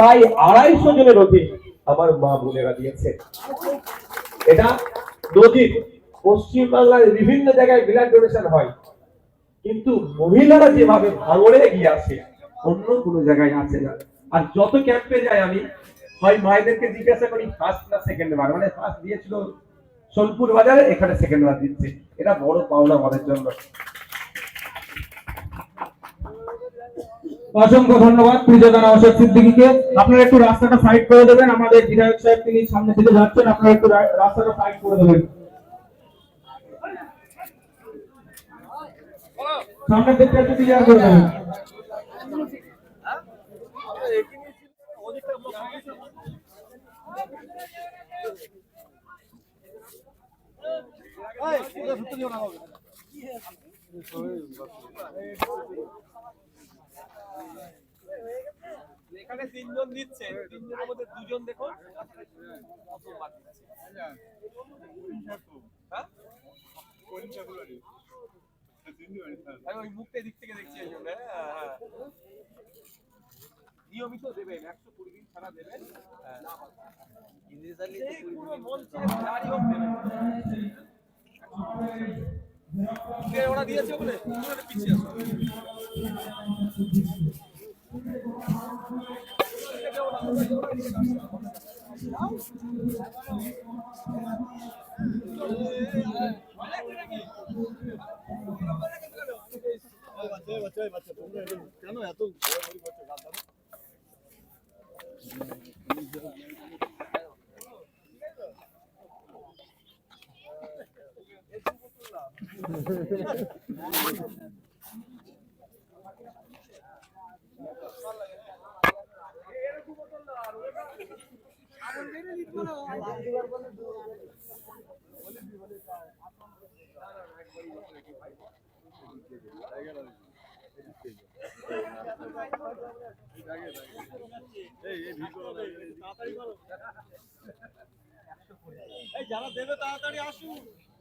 প্রায় আড়াইশো জনের অধিক আমার মা বোনেরা দিয়েছে এটা নদীর পশ্চিম বাংলার বিভিন্ন জায়গায় ব্লাড ডোনেশন হয়। কিন্তু মহিলারা যেভাবে ভাঙড়ে এগিয়ে আসে, অন্য কোনো জায়গায় আসে না। আর যত ক্যাম্পে যাই আমি, হয় মায়েদেরকে জিজ্ঞাসা করি ফার্স্ট না সেকেন্ড বার? মানে ফার্স্ট দিয়েছিল সোনপুর বাজারে, এখানে সেকেন্ড বার দিচ্ছে। এটা বড় পাওনা আমাদের জন্য। অসংখ্য ধন্যবাদ। প্রিয়দান অশোক সিদ্দিকীকে। আপনারা একটু রাস্তাটা সাইড করে দেবেন। আমাদের বিধায়ক সাহেব, তিনি সামনে থেকে যাচ্ছেন। আপনারা একটু রাস্তাটা সাইড করে দেবেন। সামনের দিকটা একটু ক্লিয়ার করে দেবেন। এখানে তিনজন দিচ্ছে তিনজনের মধ্যে দুজন দেখো কত বাদ দিচ্ছে। হ্যাঁ? আমি ওই মুখটা দিক থেকে দেখছি এই জন্য, হ্যাঁ, হ্যাঁ। নিয়মিত দেবেন একশো কুড়ি দিন ছাড়া দেবেন পুরো মঞ্চে যারই দেবেন। ওরা দিয়েছে পিছিয়ে আসো এই যারা দেবে তাড়াতাড়ি আসুন।